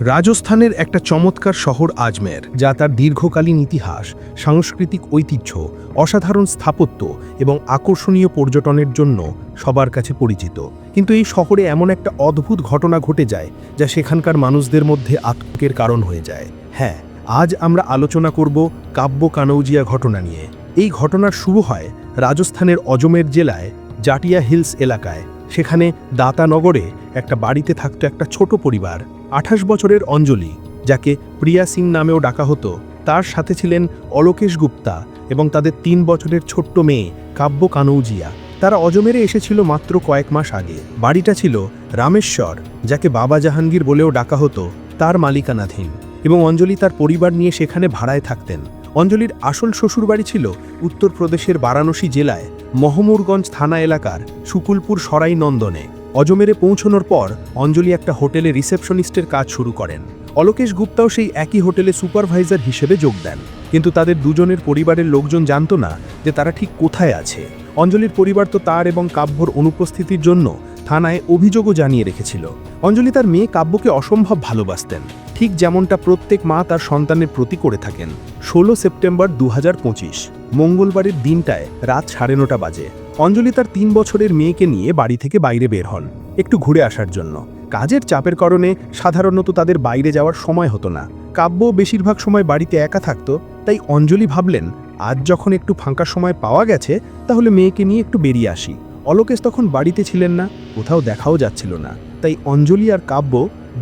রাজস্থানের একটা চমৎকার শহর আজমের, যা তার দীর্ঘকালীন ইতিহাস, সাংস্কৃতিক ঐতিহ্য, অসাধারণ স্থাপত্য এবং আকর্ষণীয় পর্যটনের জন্য সবার কাছে পরিচিত। কিন্তু এই শহরে এমন একটা অদ্ভুত ঘটনা ঘটে যায়, যা সেখানকার মানুষদের মধ্যে আতঙ্কের কারণ হয়ে যায়। হ্যাঁ আজ আমরা আলোচনা করব কাব্য কানৌজিয়া ঘটনা নিয়ে। এই ঘটনার শুরু হয় রাজস্থানের অজমের জেলায়, জাটিয়া হিলস এলাকায়। সেখানে দাতানগরে একটা বাড়িতে থাকতো একটা ছোট পরিবার। আঠাশ বছরের অঞ্জলি, যাকে প্রিয়া সিং নামেও ডাকা হতো, তার সাথে ছিলেন অলোকেশ গুপ্তা এবং তাদের তিন বছরের ছোট্ট মেয়ে কাব্য কানৌজিয়া। তারা অজমেরে এসেছিল মাত্র কয়েক মাস আগে। বাড়িটা ছিল রামেশ্বর, যাকে বাবা জাহাঙ্গীর বলেও ডাকা হতো, তার মালিকানাধীন এবং অঞ্জলি তার পরিবার নিয়ে সেখানে ভাড়ায় থাকতেন। অঞ্জলির আসল শ্বশুরবাড়ি ছিল উত্তরপ্রদেশের বারাণসী জেলায় মহমুরগঞ্জ থানা এলাকার শুকুলপুর সরাই নন্দনে। অজমেরে পৌঁছনোর পর অঞ্জলি একটা হোটেলে রিসেপশনিস্টের কাজ শুরু করেন। অলোকেশ গুপ্তাও সেই একই হোটেলে সুপারভাইজার হিসেবে যোগ দেন। কিন্তু তাদের দুজনের পরিবারের লোকজন জানত না যে তারা ঠিক কোথায় আছে। অঞ্জলির পরিবার তো তার এবং কাব্যর অনুপস্থিতির জন্য থানায় অভিযোগও জানিয়ে রেখেছিল। অঞ্জলি তার মেয়ে কাব্যকে অসম্ভব ভালোবাসতেন। ঠিক যেমনটা প্রত্যেক মা তার সন্তানের প্রতি করে থাকেন। ষোলো সেপ্টেম্বর দু হাজার পঁচিশ, মঙ্গলবারের দিনটায় রাত সাড়ে নটা বাজে। অঞ্জলি তার তিন বছরের মেয়েকে নিয়ে বাড়ি থেকে বাইরে বের হন, একটু ঘুরে আসার জন্য। কাজের চাপের কারণে সাধারণত তাদের বাইরে যাওয়ার সময় হতো না। কাব্য বেশিরভাগ সময় বাড়িতে একা থাকতো, তাই অঞ্জলি ভাবলেন, আজ যখন একটু ফাঁকা সময় পাওয়া গেছে, তাহলে মেয়েকে নিয়ে একটু বেরিয়ে আসি। অলোকেশ তখন বাড়িতে ছিলেন না, কোথাও দেখাও যাচ্ছিল না। তাই অঞ্জলি আর কাব্য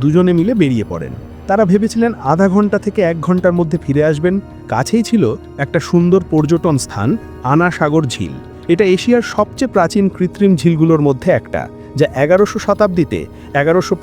দুজনে মিলে বেরিয়ে পড়েন। তারা ভেবেছিলেন আধা ঘণ্টা থেকে এক ঘণ্টার মধ্যে ফিরে আসবেন। কাছেই ছিল একটা সুন্দর পর্যটন স্থান আনা সাগর ঝিল। এটা এশিয়ার সবচেয়ে প্রাচীন কৃত্রিম ঝিলগুলোর মধ্যে একটা, যা এগারোশো শতাব্দীতে, এগারোশো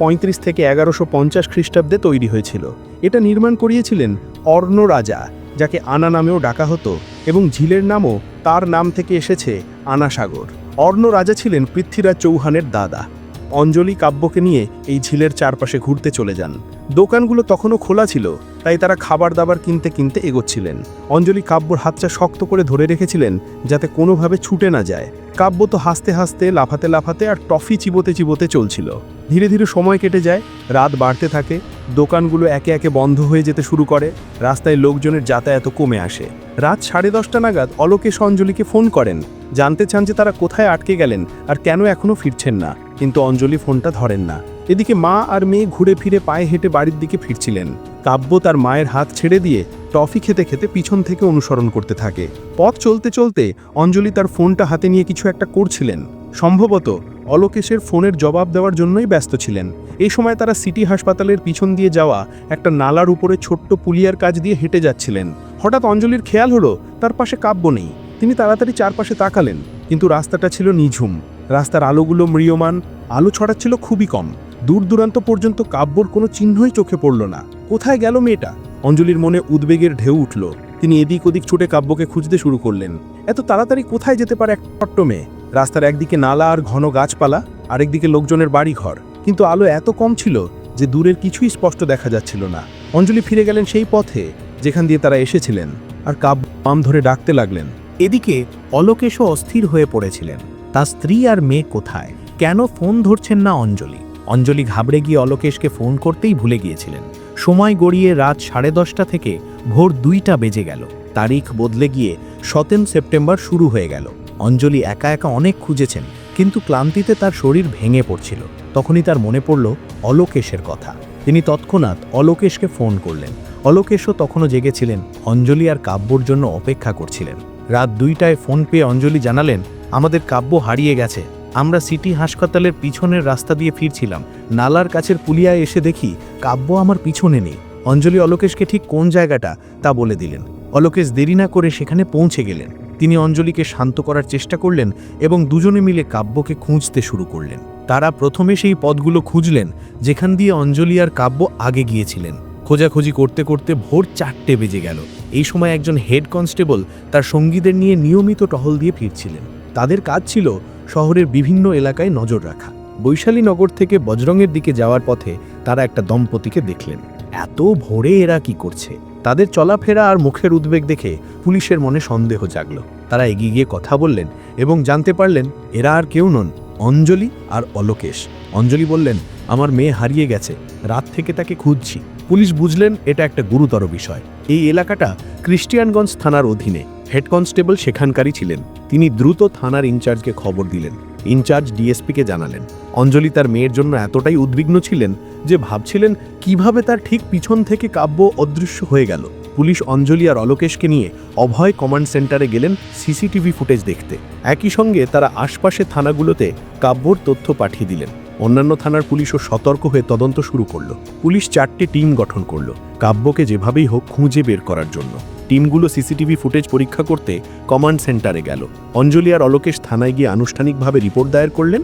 থেকে এগারোশো পঞ্চাশ খ্রিস্টাব্দে তৈরি হয়েছিল। এটা নির্মাণ করিয়েছিলেন অর্ণ রাজা, যাকে আনা নামেও ডাকা হতো এবং ঝিলের নামও তার নাম থেকে এসেছে আনা সাগর অর্ণ রাজা ছিলেন পৃথ্বীরাজ চৌহানের দাদা। অঞ্জলি কাব্যকে নিয়ে এই ঝিলের চারপাশে ঘুরতে চলে যান। দোকানগুলো তখনও খোলা ছিল, তাই তারা খাবার দাবার কিনতে কিনতে এগোচ্ছিলেন। অঞ্জলি কাব্যর হাতটা শক্ত করে ধরে রেখেছিলেন যাতে কোনোভাবে ছুটে না যায়। কাব্য তো হাসতে হাসতে, লাফাতে লাফাতে আর টফি চিবোতে চিবোতে চলছিল। ধীরে ধীরে সময় কেটে যায়, রাত বাড়তে থাকে, দোকানগুলো একে একে বন্ধ হয়ে যেতে শুরু করে, রাস্তায় লোকজনের যাতায়াত কমে আসে। রাত সাড়ে দশটা নাগাদ অলোকেশ অঞ্জলিকে ফোন করেন জানতে চান যে তারা কোথায় আটকে গেলেন আর কেন এখনও ফিরছেন না। কিন্তু অঞ্জলি ফোনটা ধরেন না। এদিকে মা আর মেয়ে ঘুরে ফিরে পায়ে হেঁটে বাড়ির দিকে ফিরছিলেন। কাব্য তার মায়ের হাত ছেড়ে দিয়ে টফি খেতে খেতে পিছন থেকে অনুসরণ করতে থাকে। পথ চলতে চলতে অঞ্জলি তার ফোনটা হাতে নিয়ে কিছু একটা করছিলেন। সম্ভবত অলোকেশের ফোনের জবাব দেওয়ার জন্যই ব্যস্ত ছিলেন। এই সময় তারা সিটি হাসপাতালের পিছন দিয়ে যাওয়া একটা নালার উপরে ছোট্ট পুলিয়ার কাজ দিয়ে হেঁটে যাচ্ছিলেন। হঠাৎ অঞ্জলির খেয়াল হলো, তার পাশে কাব্য নেই। তিনি তাড়াতাড়ি চারপাশে তাকালেন, কিন্তু রাস্তাটা ছিল নিঝুম। রাস্তার আলোগুলো ম্রিয়মান, আলো ছড়াচ্ছিল খুবই কম। দূর দূরান্ত পর্যন্ত কাব্যর কোনো চিহ্নই চোখে পড়ল না। কোথায় গেল মেয়েটা? অঞ্জলির মনে উদ্বেগের ঢেউ উঠল। তিনি এদিক ওদিক ছুটে কাব্যকে খুঁজতে শুরু করলেন। এত তাড়াতাড়ি কোথায় যেতে পারে এক ছোট্ট মেয়ে? রাস্তার একদিকে নালা আর ঘন গাছপালা, আরেকদিকে লোকজনের বাড়িঘর। কিন্তু আলো এত কম ছিল যে দূরের কিছুই স্পষ্ট দেখা যাচ্ছিল না। অঞ্জলি ফিরে গেলেন সেই পথে, যেখান দিয়ে তারা এসেছিলেন। আর কাব্য পাম ধরে ডাকতে লাগলেন। এদিকে অলোকেশও অস্থির হয়ে পড়েছিলেন। তার স্ত্রী আর মেয়ে কোথায়? কেন ফোন ধরছেন না অঞ্জলি? অঞ্জলি ঘাবড়ে গিয়ে অলোকেশকে ফোন করতেই ভুলে গিয়েছিলেন। সময় গড়িয়ে রাত সাড়ে দশটা থেকে ভোর দুইটা বেজে গেল। তারিখ বদলে গিয়ে সতেন সেপ্টেম্বর শুরু হয়ে গেল। অঞ্জলি একা একা অনেক খুঁজেছেন, কিন্তু ক্লান্তিতে তার শরীর ভেঙে পড়ছিল। তখনই তার মনে পড়ল অলোকেশের কথা। তিনি তৎক্ষণাৎ অলোকেশকে ফোন করলেন। অলোকেশও তখনও জেগেছিলেন। অঞ্জলি আর কাব্যর জন্য অপেক্ষা করছিলেন। রাত দুইটায় ফোন পেয়ে অঞ্জলি জানালেন, আমাদের কাব্য হারিয়ে গেছে। আমরা সিটি হাসপাতালের পিছনের রাস্তা দিয়ে ফিরছিলাম। নালার কাছের পুলিয়ায় এসে দেখি কাব্য আমার পিছনে নেই। অঞ্জলি অলোকেশকে ঠিক কোন জায়গাটা তা বলে দিলেন। অলোকেশ দেরি না করে সেখানে পৌঁছে গেলেন। তিনি অঞ্জলিকে শান্ত করার চেষ্টা করলেন এবং দুজনে মিলে কাব্যকে খুঁজতে শুরু করলেন। তারা প্রথমে সেই পদগুলো খুঁজলেন, যেখান দিয়ে অঞ্জলি আর কাব্য আগে গিয়েছিলেন। খোঁজাখুঁজি করতে করতে ভোর চারটে বেজে গেল। এই সময় একজন হেড কনস্টেবল তার সঙ্গীদের নিয়ে নিয়মিত টহল দিয়ে ফিরছিলেন। তাদের কাজ ছিল শহরের বিভিন্ন এলাকায় নজর রাখা। বৈশালী নগর থেকে বজরংয়ের দিকে যাওয়ার পথে তারা একটা দম্পতিকে দেখলেন। এত ভোরে এরা কি করছে? তাদের চলাফেরা আর মুখের উদ্বেগ দেখে পুলিশের মনে সন্দেহ জাগল। তারা এগিয়ে গিয়ে কথা বললেন এবং জানতে পারলেন এরা আর কেউ নন, অঞ্জলি আর অলোকেশ। অঞ্জলি বললেন, আমার মেয়ে হারিয়ে গেছে। রাত থেকে তাকে খুঁজছি। পুলিশ বুঝলেন এটা একটা গুরুতর বিষয়। এই এলাকাটা ক্রিস্টিয়ানগঞ্জ থানার অধীনে। হেড কনস্টেবল সেখানকারই ছিলেন। তিনি দ্রুত থানার ইনচার্জকে খবর দিলেন। ইনচার্জ ডিএসপিকে জানালেন। অঞ্জলি তার মেয়ের জন্য এতটাই উদ্বিগ্ন ছিলেন যে ভাবছিলেন কীভাবে তার ঠিক পিছন থেকে কাব্য অদৃশ্য হয়ে গেল। পুলিশ অঞ্জলি আর অলোকেশকে নিয়ে অভয় কমান্ড সেন্টারে গেলেন সিসিটিভি ফুটেজ দেখতে। একই সঙ্গে তারা আশপাশে থানাগুলোতে কাব্যর তথ্য পাঠিয়ে দিলেন। অন্যান্য থানার পুলিশও সতর্ক হয়ে তদন্ত শুরু করল। পুলিশ চারটি টিম গঠন করল, কাব্যকে যেভাবেই হোক খুঁজে বের করার জন্য। টিমগুলো সিসিটিভি ফুটেজ পরীক্ষা করতে কমান্ড সেন্টারে গেল। অঞ্জলি আর অলোকেশ থানায় গিয়ে আনুষ্ঠানিকভাবে রিপোর্ট দায়ের করলেন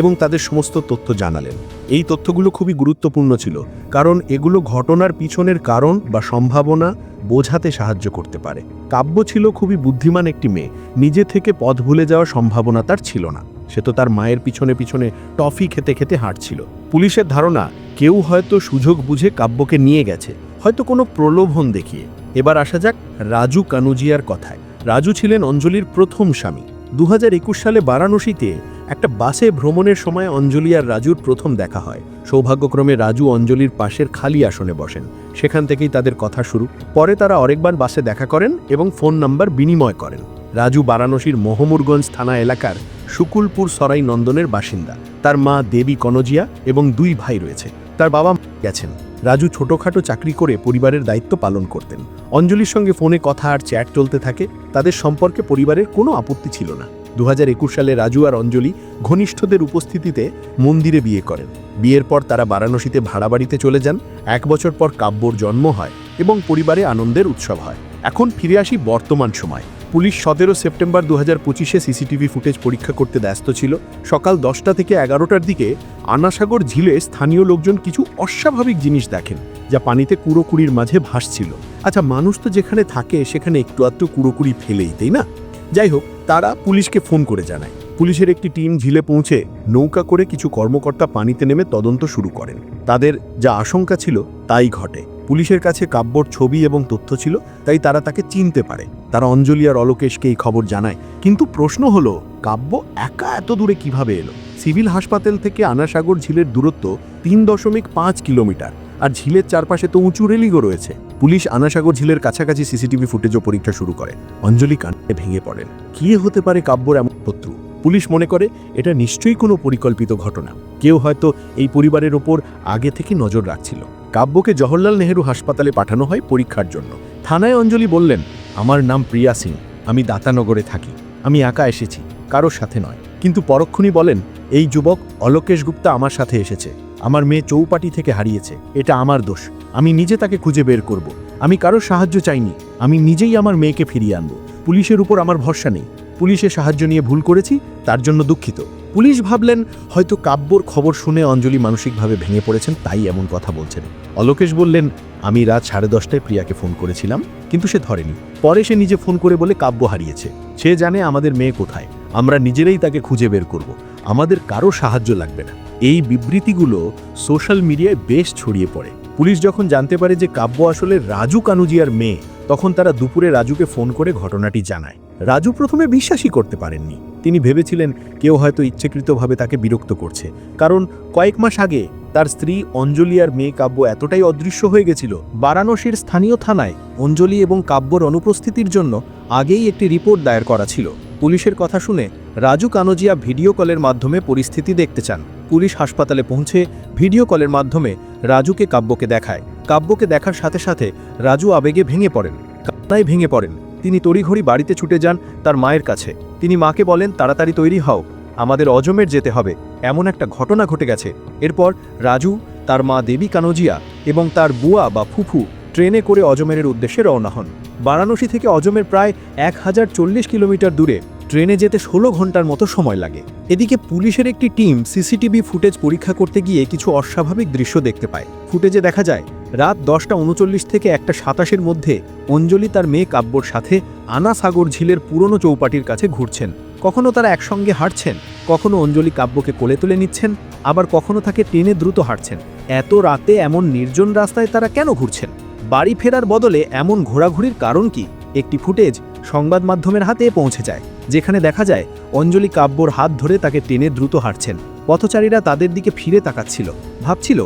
এবং তাদের সমস্ত তথ্য জানালেন। এই তথ্যগুলো খুবই গুরুত্বপূর্ণ ছিল, কারণ এগুলো ঘটনার পিছনের কারণ বা সম্ভাবনা বোঝাতে সাহায্য করতে পারে। কাব্য ছিল খুবই বুদ্ধিমান একটি মেয়ে, নিজে থেকে পথ ভুলে যাওয়ার সম্ভাবনা তার ছিল না। সে তো তার মায়ের পিছনে পিছনে টফি খেতে খেতে হাঁটছিল। পুলিশের ধারণা, কেউ হয়তো সুযোগ বুঝে কাব্যকে নিয়ে গেছে। হয়তো কোনো প্রলোভন দেখিয়ে। এবার আসা যাক রাজু কানুজিয়ার কথায়। রাজু ছিলেন অঞ্জলির প্রথম স্বামী। দু সালে বারাণসীতে একটা বাসে ভ্রমণের সময় অঞ্জলি আর রাজুর প্রথম দেখা হয়। সৌভাগ্যক্রমে রাজু অঞ্জলির পাশের খালি আসনে বসেন। সেখান থেকেই তাদের কথা শুরু। পরে তারা অনেকবার বাসে দেখা করেন এবং ফোন নাম্বার বিনিময় করেন। রাজু বারাণসীর মোহমুরগঞ্জ থানা এলাকার শুকুলপুর সরাই নন্দনের বাসিন্দা। তার মা দেবী কনজিয়া এবং দুই ভাই রয়েছে। তার বাবা গেছেন। রাজু ছোটখাটো চাকরি করে পরিবারের দায়িত্ব পালন করতেন। অঞ্জলির সঙ্গে ফোনে কথা আর চ্যাট চলতে থাকে, তাদের সম্পর্কে পরিবারের কোনো আপত্তি ছিল না। দু হাজার একুশ সালে রাজু আর অঞ্জলি ঘনিষ্ঠদের উপস্থিতিতে মন্দিরে বিয়ে করেন। বিয়ের পর তারা বারাণসীতে ভাড়া বাড়িতে চলে যান। এক বছর পর কাব্যর জন্ম হয় এবং পরিবারে আনন্দের উৎসব হয়। এখন ফিরে আসি বর্তমান সময়। পুলিশ সতেরো সেপ্টেম্বর দু হাজার পঁচিশে সিসিটিভি ফুটেজ পরীক্ষা করতে ব্যস্ত ছিল। সকাল দশটা থেকে এগারোটার দিকে আনাসাগর ঝিলে স্থানীয় লোকজন কিছু অস্বাভাবিক জিনিস দেখেন, যা পানিতে কুড়োকুড়ির মাঝে ভাসছিল। আচ্ছা মানুষ তো যেখানে থাকে, সেখানে একটু আধটু কুড়োকুড়ি ফেলেই, তাই না? যাই হোক, তারা পুলিশকে ফোন করে জানায়। পুলিশের একটি টিম ঝিলে পৌঁছে নৌকা করে কিছু কর্মকর্তা পানিতে নেমে তদন্ত শুরু করেন। তাদের যা আশঙ্কা ছিল, তাই ঘটে। পুলিশের কাছে কাব্যর ছবি এবং তথ্য ছিল, তাই তারা তাকে চিনতে পারে। তারা অঞ্জলি আর অলোকেশকে এই খবর জানায়। কিন্তু প্রশ্ন হলো, কাব্য একা এত দূরে কীভাবে এলো? সিভিল হাসপাতাল থেকে আনাসাগর ঝিলের দূরত্ব তিন দশমিক পাঁচ কিলোমিটার, আর ঝিলের চারপাশে তো উঁচু রেলিংও রয়েছে। পুলিশ আনাসাগর ঝিলের কাছাকাছি সিসিটিভি ফুটেজও পরীক্ষা শুরু করে। অঞ্জলি কান্নায় ভেঙে পড়েন। কি হতে পারে কাব্যর এমন শত্রু? পুলিশ মনে করে, এটা নিশ্চয়ই কোনো পরিকল্পিত ঘটনা। কেউ হয়তো এই পরিবারের ওপর আগে থেকে নজর রাখছিল। কাব্যকে জওহরলাল নেহেরু হাসপাতালে পাঠানো হয় পরীক্ষার জন্য। থানায় অঞ্জলি বললেন, আমার নাম প্রিয়া সিং, আমি দাতানগরে থাকি। আমি একা এসেছি, কারোর সাথে নয়। কিন্তু পরক্ষণই বলেন, এই যুবক অলোকেশ গুপ্তা আমার সাথে এসেছে। আমার মেয়ে চৌপাটি থেকে হারিয়েছে। এটা আমার দোষ। আমি নিজে তাকে খুঁজে বের করব। আমি কারোর সাহায্য চাইনি। আমি নিজেই আমার মেয়েকে ফিরিয়ে আনব। পুলিশের উপর আমার ভরসা নেই। পুলিশের সাহায্য নিয়ে ভুল করেছি, তার জন্য দুঃখিত। পুলিশ ভাবলেন, হয়তো কাব্যর খবর শুনে অঞ্জলি মানসিকভাবে ভেঙে পড়েছেন, তাই এমন কথা বলছেন। অলোকেশ বললেন, আমি রাত সাড়ে দশটায় প্রিয়াকে ফোন করেছিলাম, কিন্তু সে ধরেনি। পরে সে নিজে ফোন করে বলে কাব্য হারিয়েছে। সে জানে আমাদের মেয়ে কোথায়। আমরা নিজেরাই তাকে খুঁজে বের করব। আমাদের কারও সাহায্য লাগবে না। এই বিবৃতিগুলো সোশ্যাল মিডিয়ায় বেশ ছড়িয়ে পড়ে। পুলিশ যখন জানতে পারে যে কাব্য আসলে রাজু কানুজিয়ার মেয়ে, তখন তারা দুপুরে রাজুকে ফোন করে ঘটনাটি জানায়। রাজু প্রথমে বিশ্বাসই করতে পারেননি। তিনি ভেবেছিলেন কেউ হয়তো ইচ্ছাকৃতভাবে তাকে বিরক্ত করছে। কারণ কয়েক মাস আগে তার স্ত্রী অঞ্জলি আর মেয়ে কাব্য এতটাই অদৃশ্য হয়ে গেছিল, বারাণসীর স্থানীয় থানায় অঞ্জলি এবং কাব্যর অনুপস্থিতির জন্য আগেই একটি রিপোর্ট দায়ের করা ছিল। পুলিশের কথা শুনে রাজু কানোজিয়া ভিডিও কলের মাধ্যমে পরিস্থিতি দেখতে চান। পুলিশ হাসপাতালে পৌঁছে ভিডিও কলের মাধ্যমে রাজুকে কাব্যকে দেখায়। কাব্যকে দেখার সাথে সাথে রাজু আবেগে ভেঙে পড়েন। কান্নায় ভেঙে পড়েন। তিনি তড়িঘড়ি বাড়িতে ছুটে যান তার মায়ের কাছে। তিনি মাকে বলেন, তাড়াতাড়ি তৈরি হও, আমাদের অজমের যেতে হবে। এমন একটা ঘটনা ঘটে গেছে। এরপর রাজু, তার মা দেবী কানোজিয়া এবং তার বুয়া বা ফুফু ট্রেনে করে অজমেরের উদ্দেশ্যে রওনা হন। বারাণসী থেকে অজমের প্রায় এক হাজার চল্লিশ কিলোমিটার দূরে ট্রেনে যেতে ষোলো ঘণ্টার মতো সময় লাগে। এদিকে পুলিশের একটি টিম সিসিটিভি ফুটেজ পরীক্ষা করতে গিয়ে কিছু অস্বাভাবিক দৃশ্য দেখতে পায়। ফুটেজে দেখা যায় রাত দশটা উনচল্লিশ থেকে একটা সাতাশের মধ্যে অঞ্জলি তার মেয়ে কাব্যর সাথে আনা সাগর ঝিলের পুরনো চৌপাটির কাছে ঘুরছেন। কখনো তারা একসঙ্গে হাঁটছেন, কখনো অঞ্জলি কাব্যকে কোলে তুলে নিচ্ছেন, আবার কখনো তাকে টেনে দ্রুত হাঁটছেন। এত রাতে এমন নির্জন রাস্তায় তারা কেন ঘুরছেন? বাড়ি ফেরার বদলে এমন ঘোরাঘুরির কারণ কি? একটি ফুটেজ সংবাদ মাধ্যমের হাতে পৌঁছে যায়, যেখানে দেখা যায় অঞ্জলি কাব্যর হাত ধরে তাকে টেনে দ্রুত হাঁটছেন। পথচারীরা তাদের দিকে ফিরে তাকাচ্ছিল। ভাবছিল,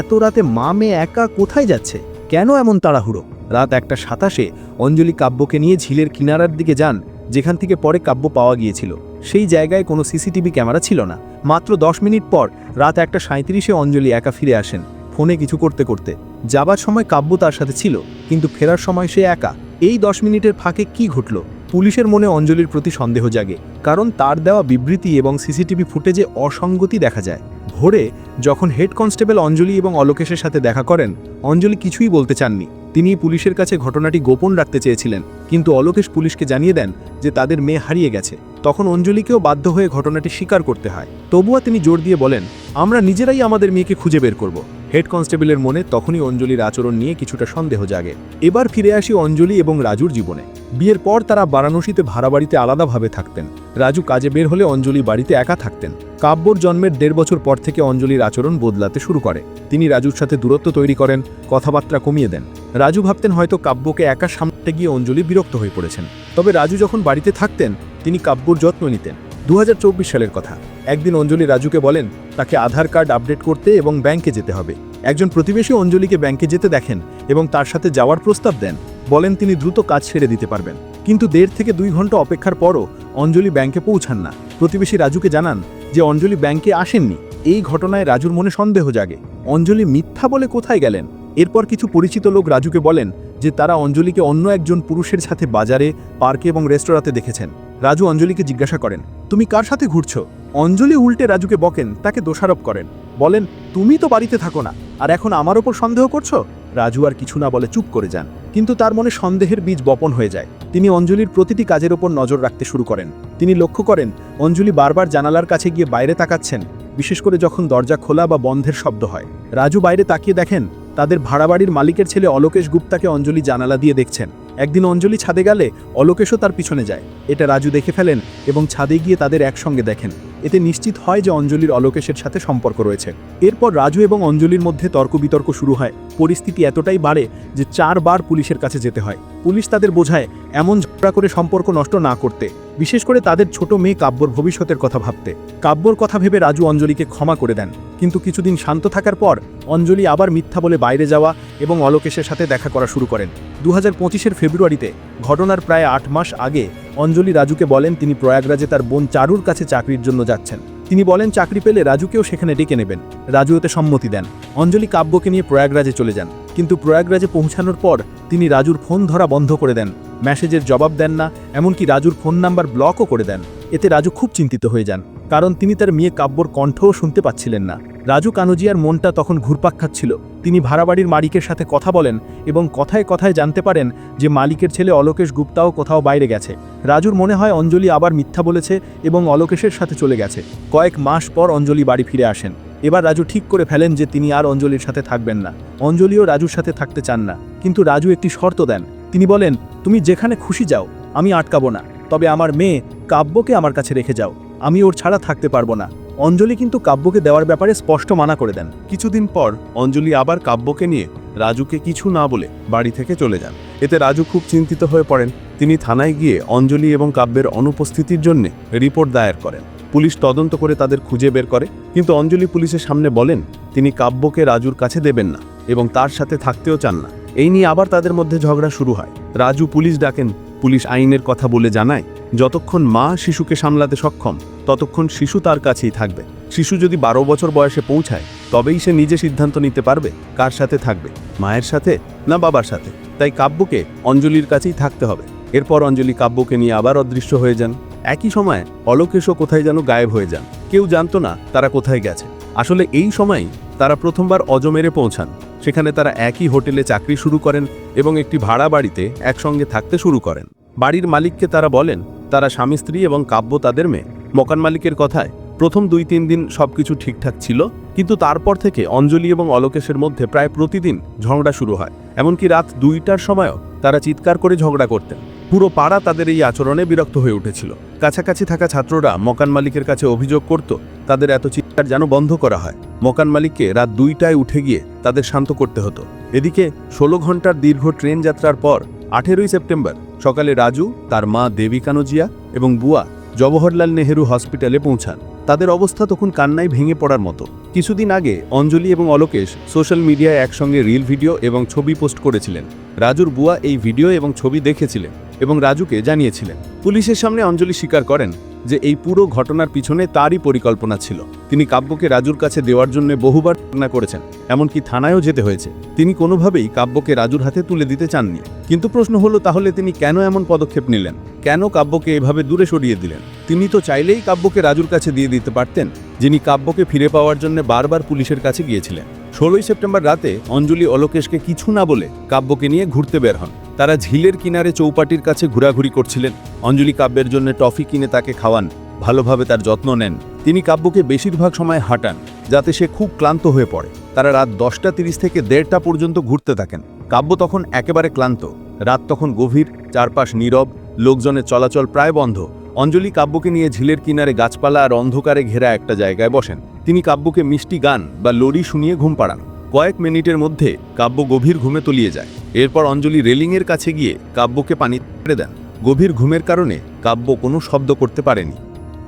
এত রাতে মা মেয়ে একা কোথায় যাচ্ছে? কেন এমন তাড়াহুড়ো? রাত একটা সাতাশে অঞ্জলি কাব্যকে নিয়ে ঝিলের কিনারার দিকে যান, যেখান থেকে পরে কাব্য পাওয়া গিয়েছিল। সেই জায়গায় কোনো সিসিটিভি ক্যামেরা ছিল না। মাত্র দশ মিনিট পর রাত একটা সাঁত্রিশে অঞ্জলি একা ফিরে আসেন, ফোনে কিছু করতে করতে। যাবার সময় কাব্য তার সাথে ছিল, কিন্তু ফেরার সময় সে একা। এই দশ মিনিটের ফাঁকে কি ঘটল? পুলিশের মনে অঞ্জলির প্রতি সন্দেহ জাগে, কারণ তার দেওয়া বিবৃতি এবং সিসিটিভি ফুটেজে অসঙ্গতি দেখা যায়। ভোরে, যখন হেড কনস্টেবল অঞ্জলি এবং অলোকেশের সাথে দেখা করেন, অঞ্জলি কিছুই বলতে চাননি। তিনি পুলিশের কাছে ঘটনাটি গোপন রাখতে চেয়েছিলেন, কিন্তু অলোকেশ পুলিশকে জানিয়ে দেন যে তাদের মেয়ে হারিয়ে গেছে। তখন অঞ্জলিকেও বাধ্য হয়ে ঘটনাটি স্বীকার করতে হয়। তবুও তিনি জোর দিয়ে বলেন, আমরা নিজেরাই আমাদের মেয়েকে খুঁজে বের করব। হেড কনস্টেবলের মনে তখনই অঞ্জলির আচরণ নিয়ে কিছুটা সন্দেহ জাগে। এবার ফিরে আসি অঞ্জলি এবং রাজুর জীবনে। বিয়ের পর তারা বারাণসীতে ভাড়া বাড়িতে আলাদাভাবে থাকতেন। রাজু কাজে বের হলে অঞ্জলি বাড়িতে একা থাকতেন। কাব্যর জন্মের দেড় বছর পর থেকে অঞ্জলির আচরণ বদলাতে শুরু করে। তিনি রাজুর সাথে দূরত্ব তৈরি করেন, কথাবার্তা কমিয়ে দেন। রাজু ভাবতেন হয়তো কাব্যকে একা সামনে গিয়ে অঞ্জলি বিরক্ত হয়ে পড়েছেন। তবে রাজু যখন বাড়িতে থাকতেন, তিনি কাব্যর যত্ন নিতেন। দু হাজার চব্বিশ সালের কথা। একদিন অঞ্জলি রাজুকে বলেন, তাকে আধার কার্ড আপডেট করতে এবং ব্যাংকে যেতে হবে। একজন প্রতিবেশী অঞ্জলিকে ব্যাংকে যেতে দেখেন এবং তার সাথে যাওয়ার প্রস্তাব দেন। বলেন, তিনি দ্রুত কাজ ছেড়ে দিতে পারবেন। কিন্তু দেড় থেকে দুই ঘণ্টা অপেক্ষার পরও অঞ্জলি ব্যাংকে পৌঁছান না। প্রতিবেশী রাজুকে জানান যে, অঞ্জলি ব্যাংকে আসেননি। এই ঘটনায় রাজুর মনে সন্দেহ জাগে। অঞ্জলি মিথ্যা বলে কোথায় গেলেন? এরপর কিছু পরিচিত লোক রাজুকে বলেন যে, তারা অঞ্জলিকে অন্য একজন পুরুষের সাথে বাজারে, পার্কে এবং রেস্তোরাঁতে দেখেছেন। রাজু অঞ্জলিকে জিজ্ঞাসা করেন, তুমি কার সাথে ঘুরছো? অঞ্জলি উল্টে রাজুকে বকেন, তাকে দোষারোপ করেন। বলেন, তুমি তো বাড়িতে থাকো না, আর এখন আমার ওপর সন্দেহ করছ? রাজু আর কিছু না বলে চুপ করে যান। কিন্তু তার মনে সন্দেহের বীজ বপন হয়ে যায়। তিনি অঞ্জলির প্রতিটি কাজের ওপর নজর রাখতে শুরু করেন। তিনি লক্ষ্য করেন, অঞ্জলি বারবার জানালার কাছে গিয়ে বাইরে তাকাচ্ছেন, বিশেষ করে যখন দরজা খোলা বা বন্ধের শব্দ হয়। রাজু বাইরে তাকিয়ে দেখেন, তাদের ভাড়া বাড়ির মালিকের ছেলে অলোকেশ গুপ্তাকে অঞ্জলি জানালা দিয়ে দেখছেন। একদিন অঞ্জলি ছাদে গেলে, অলোকেশও তার পিছনে যায়। এটা রাজু দেখে ফেলেন এবং ছাদে গিয়ে তাদের একসঙ্গে দেখেন। এতে নিশ্চিত হয় যে অঞ্জলির অলোকেশের সাথে সম্পর্ক রয়েছে। এরপর রাজু এবং অঞ্জলির মধ্যে তর্ক বিতর্ক শুরু হয়। পরিস্থিতি এতটাই বাড়ে যে চারবার পুলিশের কাছে যেতে হয়। পুলিশ তাদের বোঝায়, এমন ঝগড়া করে সম্পর্ক নষ্ট না করতে। বিশেষ করে তাদের ছোট মেয়ে কাব্যর ভবিষ্যতের কথা ভাবতে। কাব্যর কথা ভেবে রাজু অঞ্জলিকে ক্ষমা করে দেন। কিন্তু কিছুদিন শান্ত থাকার পর অঞ্জলি আবার মিথ্যা বলে বাইরে যাওয়া এবং অলোকেশের সাথে দেখা করা শুরু করেন। দু হাজার ফেব্রুয়ারিতে ঘটনার প্রায় আট মাস আগে অঞ্জলি রাজুকে বলেন, তিনি প্রয়াগরাজে তার বোন চারুর কাছে চাকরির জন্য যাচ্ছেন। তিনি বলেন, চাকরি পেলে রাজুকেও সেখানে ডেকে নেবেন। রাজু ওতে সম্মতি দেন। অঞ্জলি কাব্যকে নিয়ে প্রয়াগরাজে চলে যান। কিন্তু প্রয়াগরাজে পৌঁছানোর পর তিনি রাজুর ফোন ধরা বন্ধ করে দেন। মেসেজের জবাব দেন না, এমনকি রাজুর ফোন নাম্বার ব্লকও করে দেন। এতে রাজু খুব চিন্তিত হয়ে যান, কারণ তিনি তার মেয়ে কাব্যর কণ্ঠও শুনতে পাচ্ছিলেন না। রাজু কানুজিয়ার মনটা তখন ঘুরপাক খাচ্ছিল। তিনি ভাড়াবাড়ির মালিকের সাথে কথা বলেন এবং কথায় কথায় জানতে পারেন যে মালিকের ছেলে অলোকেশ গুপ্তাও কোথাও বাইরে গেছে। রাজুর মনে হয় অঞ্জলি আবার মিথ্যা বলেছে এবং অলোকেশের সাথে চলে গেছে। কয়েক মাস পর অঞ্জলি বাড়ি ফিরে আসেন। এবার রাজু ঠিক করে ফেলেন যে তিনি আর অঞ্জলির সাথে থাকবেন না। অঞ্জলিও রাজুর সাথে থাকতে চান না, কিন্তু রাজু একটি শর্ত দেন। তিনি বলেন, তুমি যেখানে খুশি যাও, আমি আটকাবো না। তবে আমার মেয়ে কাব্যকে আমার কাছে রেখে যাও। আমি ওর ছাড়া থাকতে পারব না। অঞ্জলি কিন্তু কাব্যকে দেওয়ার ব্যাপারে স্পষ্ট মানা করে দেন। কিছুদিন পর অঞ্জলি আবার কাব্যকে নিয়ে রাজুকে কিছু না বলে বাড়ি থেকে চলে যান। এতে রাজু খুব চিন্তিত হয়ে পড়েন। তিনি থানায় গিয়ে অঞ্জলি এবং কাব্যের অনুপস্থিতির জন্য রিপোর্ট দায়ের করেন। পুলিশ তদন্ত করে তাদের খুঁজে বের করে। কিন্তু অঞ্জলি পুলিশের সামনে বলেন, তিনি কাব্যকে রাজুর কাছে দেবেন না এবং তার সাথে থাকতেও চান না। এই নিয়ে আবার তাদের মধ্যে ঝগড়া শুরু হয়। রাজু পুলিশ ডাকেন পুলিশ আইনের কথা বলে জানায়, যতক্ষণ মা শিশুকে সামলাতে সক্ষম, ততক্ষণ শিশু তার কাছেই থাকবে। শিশু যদি বারো বছর বয়সে পৌঁছায়, তবেই সে নিজে সিদ্ধান্ত নিতে পারবে কার সাথে থাকবে, মায়ের সাথে না বাবার সাথে। তাই কাব্যকে অঞ্জলির কাছেই থাকতে হবে। এরপর অঞ্জলি কাব্যকে নিয়ে আবার অদৃশ্য হয়ে যান। একই সময় অলোকেশও কোথায় যেন গায়েব হয়ে যান। কেউ জানতো না তারা কোথায় গেছে। আসলে এই সময়ই তারা প্রথমবার অজমেরে পৌঁছান। সেখানে তারা একই হোটেলে চাকরি শুরু করেন এবং একটি ভাড়া বাড়িতে একসঙ্গে থাকতে শুরু করেন। বাড়ির মালিককে তারা বলেন, তারা স্বামী, স্ত্রী এবং কাব্য তাদের মেয়ে। মকান মালিকের কথায়, প্রথম দুই তিন দিন সবকিছু ঠিকঠাক ছিল, কিন্তু তারপর থেকে অঞ্জলি এবং অলোকেশের মধ্যে প্রায় প্রতিদিন ঝগড়া শুরু হয়। এমনকি রাত দুইটার সময়ও তারা চিৎকার করে ঝগড়া করতেন। পুরো পাড়া তাদের এই আচরণে বিরক্ত হয়ে উঠেছিল। কাছাকাছি থাকা ছাত্ররা মকান মালিকের কাছে অভিযোগ করত, তাদের এত চিৎকার যেন বন্ধ করা হয়। মকান মালিককে রাত দুইটায় উঠে গিয়ে তাদের শান্ত করতে হতো। এদিকে ষোলো ঘণ্টার দীর্ঘ ট্রেন যাত্রার পর আঠেরোই সেপ্টেম্বর সকালে রাজু, তার মা দেবী কানোজিয়া এবং বুয়া জওহরলাল নেহেরু হসপিটালে পৌঁছান। তাদের অবস্থা তখন কান্নায় ভেঙে পড়ার মতো। কিছুদিন আগে অঞ্জলি এবং অলোকেশ সোশ্যাল মিডিয়ায় একসঙ্গে রিল ভিডিও এবং ছবি পোস্ট করেছিলেন। রাজুর বুয়া এই ভিডিও এবং ছবি দেখেছিলেন এবং রাজুকে জানিয়েছিলেন। পুলিশের সামনে অঞ্জলি স্বীকার করেন যে এই পুরো ঘটনার পিছনে তারই পরিকল্পনা ছিল। তিনি কাব্যকে রাজুর কাছে দেওয়ার জন্য বহুবার না করেছেন, এমনকি থানায়ও যেতে হয়েছে। তিনি কোনোভাবেই কাব্যকে রাজুর হাতে তুলে দিতে চাননি। কিন্তু প্রশ্ন হলো, তাহলে তিনি কেন এমন পদক্ষেপ নিলেন? কেন কাব্যকে এভাবে দূরে সরিয়ে দিলেন? তিনি তো চাইলেই কাব্যকে রাজুর কাছে দিয়ে দিতে পারতেন, যিনি কাব্যকে ফিরে পাওয়ার জন্য বারবার পুলিশের কাছে গিয়েছিলেন। ষোলোই সেপ্টেম্বর রাতে অঞ্জলি অলোকেশকে কিছু না বলে কাব্যকে নিয়ে ঘুরতে বের হন। তারা ঝিলের কিনারে চৌপাটির কাছে ঘোরাঘুরি করছিলেন। অঞ্জলি কাব্যের জন্য টফি কিনে তাকে খাওয়ান। ভালোভাবে তার যত্ন নেন। তিনি কাব্যকে বেশিরভাগ সময় হাঁটান, যাতে সে খুব ক্লান্ত হয়ে পড়ে। তারা রাত দশটা তিরিশ থেকে দেড়টা পর্যন্ত ঘুরতে থাকেন। কাব্য তখন একেবারে ক্লান্ত। রাত তখন গভীর, চারপাশ নীরব, লোকজনের চলাচল প্রায় বন্ধ। অঞ্জলি কাব্যকে নিয়ে ঝিলের কিনারে গাছপালা আর অন্ধকারে ঘেরা একটা জায়গায় বসেন। তিনি কাব্যকে মিষ্টি গান বা লড়ি শুনিয়ে ঘুম পাড়ান। কয়েক মিনিটের মধ্যে কাব্য গভীর ঘুমে তলিয়ে যায়। এরপর অঞ্জলি রেলিংয়ের কাছে গিয়ে কাব্যকে পানি ছেড়ে দেন। গভীর ঘুমের কারণে কাব্য কোনো শব্দ করতে পারেনি,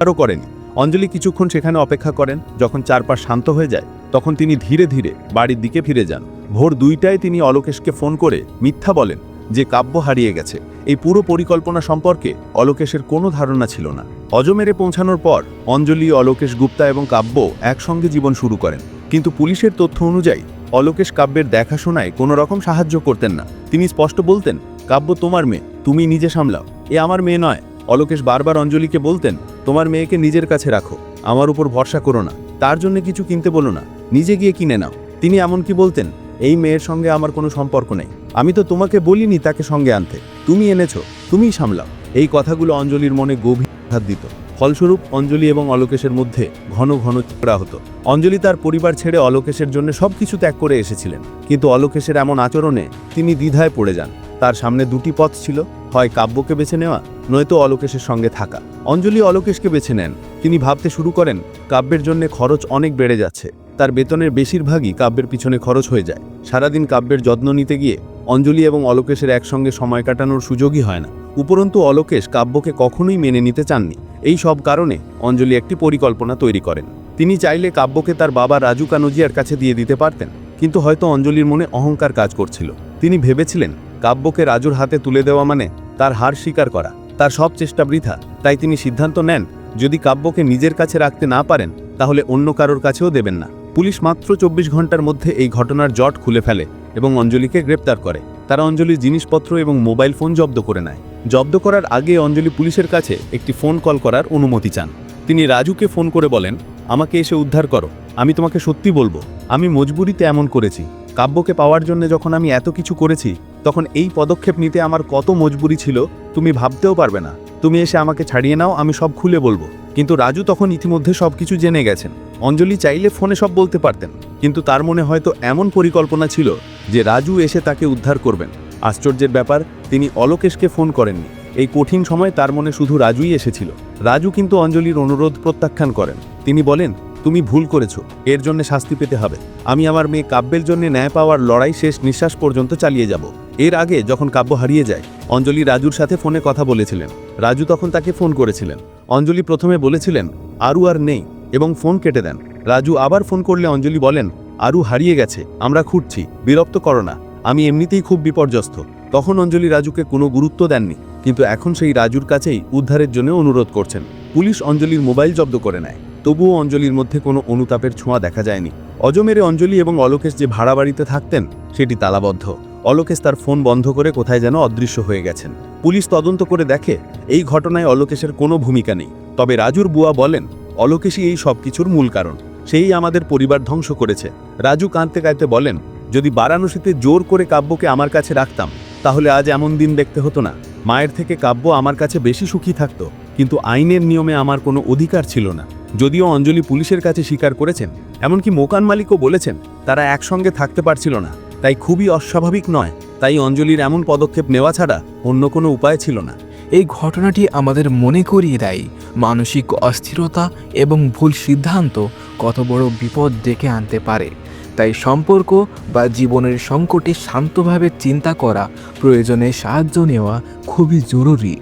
আরও করেনি। অঞ্জলি কিছুক্ষণ সেখানে অপেক্ষা করেন, যখন চারপাশ শান্ত হয়ে যায়, তখন তিনি ধীরে ধীরে বাড়ির দিকে ফিরে যান। ভোর দুইটায় তিনি অলোকেশকে ফোন করে মিথ্যা বলেন যে কাব্য হারিয়ে গেছে। এই পুরো পরিকল্পনা সম্পর্কে অলোকেশের কোনো ধারণা ছিল না। অজমেরে পৌঁছানোর পর অঞ্জলি, অলোকেশ গুপ্তা এবং কাব্য একসঙ্গে জীবন শুরু করেন। কিন্তু পুলিশের তথ্য অনুযায়ী, অলোকেশ কাব্যের দেখাশোনায় কোনো রকম সাহায্য করতেন না। তিনি স্পষ্ট বলতেন, কাব্য তোমার মেয়ে, তুমি নিজে সামলাও। এ আমার মেয়ে নয় অলোকেশ বারবার অঞ্জলিকে বলতেন, তোমার মেয়েকে নিজের কাছে রাখো। আমার উপর ভরসা করো না। তার জন্য কিছু কিনতে বলো না। নিজে গিয়ে কিনে নাও তিনি এমনকি বলতেন, এই মেয়ের সঙ্গে আমার কোনো সম্পর্ক নেই। আমি তো তোমাকে বলিনি তাকে সঙ্গে আনতে। তুমি এনেছো, তুমিই সামলাও এই কথাগুলো অঞ্জলির মনে গভীর দিত। ফলস্বরূপ অঞ্জলি এবং অলোকেশের মধ্যে ঘন ঘন ঝগড়া হতো অঞ্জলি তার পরিবার ছেড়ে অলোকেশের জন্য সবকিছু ত্যাগ করে এসেছিলেন। কিন্তু অলোকেশের এমন আচরণে তিনি দ্বিধায় পড়ে যান। তার সামনে দুটি পথ ছিল, হয় কাব্যকে বেছে নেওয়া, নয়তো অলোকেশের সঙ্গে থাকা। অঞ্জলি অলোকেশকে বেছে নেন। তিনি ভাবতে শুরু করেন, কাব্যের জন্য খরচ অনেক বেড়ে যাচ্ছে। তার বেতনের বেশিরভাগই কাব্যের পিছনে খরচ হয়ে যায়। সারাদিন কাব্যের যত্ন নিতে গিয়ে অঞ্জলি এবং অলোকেশের একসঙ্গে সময় কাটানোর সুযোগই হয় না। উপরন্তু অলোকেশ কাব্যকে কখনোই মেনে নিতে চাননি। এই সব কারণে অঞ্জলি একটি পরিকল্পনা তৈরি করেন। তিনি চাইলে কাব্যকে তার বাবা রাজু কানুজিয়ার কাছে দিয়ে দিতে পারতেন, কিন্তু হয়তো অঞ্জলির মনে অহংকার কাজ করছিল। তিনি ভেবেছিলেন, কাব্যকে রাজুর হাতে তুলে দেওয়া মানে তার হার স্বীকার করা। তার সব চেষ্টা বৃথা, তাই তিনি সিদ্ধান্ত নেন, যদি কাব্যকে নিজের কাছে রাখতে না পারেন, তাহলে অন্য কারোর কাছেও দেবেন না। পুলিশ মাত্র চব্বিশ ঘণ্টার মধ্যে এই ঘটনার জট খুলে ফেলে এবং অঞ্জলিকে গ্রেপ্তার করে। তারা অঞ্জলির জিনিসপত্র এবং মোবাইল ফোন জব্দ করে নেয়। জব্দ করার আগে অঞ্জলি পুলিশের কাছে একটি ফোন কল করার অনুমতি চান। তিনি রাজুকে ফোন করে বলেন, আমাকে এসে উদ্ধার করো। আমি তোমাকে সত্যি বলব, আমি মজবুরিতে এমন করেছি। কাব্যকে পাওয়ার জন্য যখন আমি এত কিছু করেছি, তখন এই পদক্ষেপ নিতে আমার কত মজবুরি ছিল, তুমি ভাবতেও পারবে না। তুমি এসে আমাকে ছাড়িয়ে নাও, আমি সব খুলে বলব। কিন্তু রাজু তখন ইতিমধ্যে সব কিছু জেনে গেছেন। অঞ্জলি চাইলে ফোনে সব বলতে পারতেন, কিন্তু তার মনে হয়তো এমন পরিকল্পনা ছিল যে রাজু এসে তাকে উদ্ধার করবেন। আশ্চর্যের ব্যাপার, তিনি অলোকেশকে ফোন করেননি। এই কঠিন সময় তার মনে শুধু রাজুই এসেছিল। রাজু কিন্তু অঞ্জলির অনুরোধ প্রত্যাখ্যান করেন। তিনি বলেন, তুমি ভুল করেছ। এর জন্য শাস্তি পেতে হবে। আমি আমার মেয়ে কাব্যের জন্য ন্যায় পাওয়ার লড়াই শেষ নিঃশ্বাস পর্যন্ত চালিয়ে যাব। এর আগে যখন কাব্য হারিয়ে যায়, অঞ্জলি রাজুর সাথে ফোনে কথা বলেছিলেন। রাজু তখন তাকে ফোন করেছিলেন। অঞ্জলি প্রথমে বলেছিলেন, আরু আর নেই, এবং ফোন কেটে দেন। রাজু আবার ফোন করলে অঞ্জলি বলেন, আরু হারিয়ে গেছে, আমরা খুঁটছি, বিরক্ত করো না। আমি এমনিতেই খুব বিপর্যস্ত। তখন অঞ্জলি রাজুকে কোনো গুরুত্ব দেননি, কিন্তু এখন সেই রাজুর কাছেই উদ্ধারের জন্য অনুরোধ করছেন। পুলিশ অঞ্জলির মোবাইল জব্দ করে নেয়, তবুও অঞ্জলির মধ্যে কোনো অনুতাপের ছোঁয়া দেখা যায়নি। অজমেরে অঞ্জলি এবং অলোকেশ যে ভাড়া বাড়িতে থাকতেন, সেটি তালাবদ্ধ। অলোকেশ তার ফোন বন্ধ করে কোথায় যেন অদৃশ্য হয়ে গেছেন। পুলিশ তদন্ত করে দেখে, এই ঘটনায় অলোকেশের কোনো ভূমিকা নেই। তবে রাজুর বুয়া বলেন, অলোকেশই এই সব কিছুর মূল কারণ। সেই আমাদের পরিবার ধ্বংস করেছে। রাজু কাঁদতে কাঁদতে বলেন যদি বারাণসীতে জোর করে কাব্যকে আমার কাছে রাখতাম, তাহলে আজ এমন দিন দেখতে হতো না। মায়ের থেকে কাব্য আমার কাছে বেশি সুখী থাকত, কিন্তু আইনের নিয়মে আমার কোনো অধিকার ছিল না। যদিও অঞ্জলি পুলিশের কাছে স্বীকার করেছেন, এমনকি মোকান মালিকও বলেছেন, তারা একসঙ্গে থাকতে পারছিল না। তাই খুবই অস্বাভাবিক নয়, তাই অঞ্জলির এমন পদক্ষেপ নেওয়া ছাড়া অন্য কোনো উপায় ছিল না। এই ঘটনাটি আমাদের মনে করিয়ে দেয়, মানসিক অস্থিরতা এবং ভুল সিদ্ধান্ত কত বড় বিপদ ডেকে আনতে পারে। তাই সম্পর্ক বা জীবনের সংকটে শান্তভাবে চিন্তা করা প্রয়োজনে সাহায্য নেওয়া খুবই জরুরি।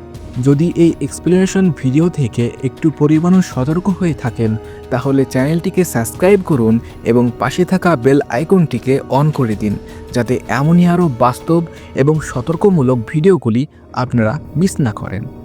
যদি এই এক্সপ্লেনেশন ভিডিও থেকে একটু পরিমাণও সতর্ক হয়ে থাকেন, তাহলে চ্যানেলটিকে সাবস্ক্রাইব করুন এবং পাশে থাকা বেল আইকনটিকে অন করে দিন, যাতে এমনই আরও বাস্তব এবং সতর্কমূলক ভিডিওগুলি আপনারা মিস না করেন।